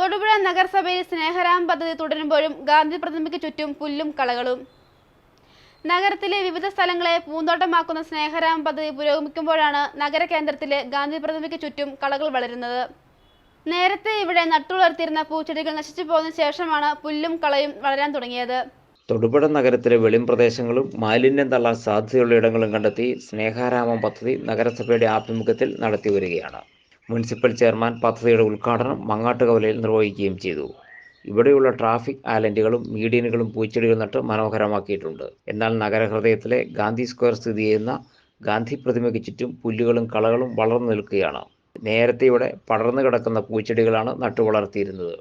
തൊടുപുഴ നഗരസഭയിൽ സ്നേഹരാം പദ്ധതി തുടരുമ്പോഴും ഗാന്ധി പ്രതിമയ്ക്ക് ചുറ്റും പുല്ലും കളകളും. നഗരത്തിലെ വിവിധ സ്ഥലങ്ങളെ പൂന്തോട്ടമാക്കുന്ന സ്നേഹരാം പദ്ധതി പുരോഗമിക്കുമ്പോഴാണ് നഗര കേന്ദ്രത്തിലെ ഗാന്ധി പ്രതിമയ്ക്ക് ചുറ്റും കളകൾ വളരുന്നത്. നേരത്തെ ഇവിടെ നട്ടുവളർത്തിയിരുന്ന പൂച്ചെടികൾ നശിച്ചു പോകുന്ന ശേഷമാണ് പുല്ലും കളയും വളരാൻ തുടങ്ങിയത്. തൊടുപുഴ നഗരത്തിലെ വെളിം പ്രദേശങ്ങളും മാലിന്യം തള്ളാൻ സാധ്യതയുള്ള ഇടങ്ങളും കണ്ടെത്തി സ്നേഹാരാമം പദ്ധതി നഗരസഭയുടെ ആഭിമുഖ്യത്തിൽ നടത്തി വരികയാണ് മുനിസിപ്പൽ ചെയർമാൻ പദ്ധതിയുടെ ഉദ്ഘാടനം മങ്ങാട്ടുകവലയിൽ നിർവഹിക്കുകയും ചെയ്തു. ഇവിടെയുള്ള ട്രാഫിക് ഐലൻഡുകളും മീഡിയനുകളും പൂച്ചെടികൾ നട്ട് മനോഹരമാക്കിയിട്ടുണ്ട്. എന്നാൽ നഗരഹൃദയത്തിലെ ഗാന്ധി സ്ക്വയർ സ്ഥിതി ചെയ്യുന്ന ഗാന്ധി പ്രതിമയ്ക്ക് ചുറ്റും പുല്ലുകളും കളകളും വളർന്നു നിൽക്കുകയാണ്. നേരത്തെ ഇവിടെ പടർന്നു കിടക്കുന്ന പൂച്ചെടികളാണ് നട്ടു വളർത്തിയിരുന്നത്.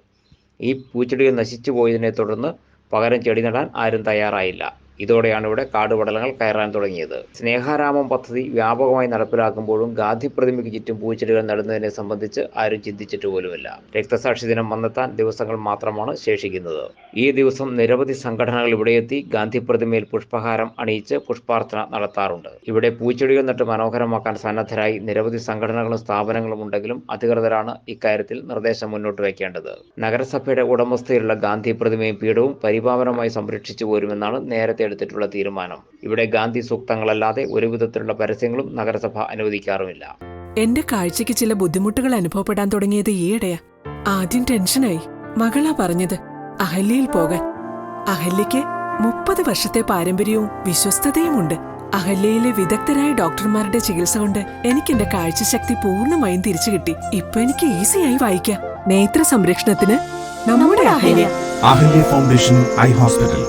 ഈ പൂച്ചെടികൾ നശിച്ചു പോയതിനെ തുടർന്ന് പകരം ചെടി നടാൻ ആരും തയ്യാറായില്ല. ഇതോടെയാണ് ഇവിടെ കാടുപടലങ്ങൾ കയറാൻ തുടങ്ങിയത്. സ്നേഹാരാമം പദ്ധതി വ്യാപകമായി നടപ്പിലാക്കുമ്പോഴും ഗാന്ധി പ്രതിമയ്ക്ക് ചുറ്റും പൂച്ചെടികൾ നടുന്നതിനെ സംബന്ധിച്ച് ആരും ചിന്തിച്ചിട്ട് പോലുമില്ല. രക്തസാക്ഷി ദിനം വന്നെത്താൻ ദിവസങ്ങൾ മാത്രമാണ് ശേഷിക്കുന്നത്. ഈ ദിവസം നിരവധി സംഘടനകൾ ഇവിടെയെത്തി ഗാന്ധി പ്രതിമയിൽ പുഷ്പഹാരം അണിയിച്ച് പുഷ്പാർച്ചന നടത്താറുണ്ട്. ഇവിടെ പൂച്ചെടികൾ നട്ട് മനോഹരമാക്കാൻ സന്നദ്ധരായി നിരവധി സംഘടനകളും സ്ഥാപനങ്ങളും ഉണ്ടെങ്കിലും അധികൃതരാണ് ഇക്കാര്യത്തിൽ നിർദ്ദേശം മുന്നോട്ട് വയ്ക്കേണ്ടത്. നഗരസഭയുടെ ഉടമസ്ഥയിലുള്ള ഗാന്ധി പ്രതിമയും പീഠവും പരിപാവനമായി സംരക്ഷിച്ചു പോരുമെന്നാണ് നേരത്തെ എടുത്തിട്ടുള്ള തീരുമാനം. ഇവിടെ ഗാന്ധി സൂക്തങ്ങളല്ലാതെ ഒരു വിധത്തിലുള്ള പരസ്യങ്ങളും നഗരസഭ അനുവദിക്കാറുമില്ല. എന്റെ കാഴ്ചയ്ക്ക് ചില ബുദ്ധിമുട്ടുകൾ അനുഭവപ്പെടാൻ തുടങ്ങിയത് ഈയിടെയാ. ആദ്യം ടെൻഷനായി. മകളാ പറഞ്ഞത് അഹല്യയിൽ പോകാൻ. അഹല്യയ്ക്ക് മുപ്പത് വർഷത്തെ പാരമ്പര്യവും വിശ്വസ്തതയുമുണ്ട്. അഹല്യയിലെ വിദഗ്ധരായ ഡോക്ടർമാരുടെ ചികിത്സ കൊണ്ട് എനിക്ക് എന്റെ കാഴ്ചശക്തി പൂർണമായും തിരിച്ചു കിട്ടി. ഇപ്പൊ എനിക്ക് ഈസിയായി വായിക്കാം. നേത്ര സംരക്ഷണത്തിന് നമ്മുടെ Ahalya. Ahalya foundation eye hospital.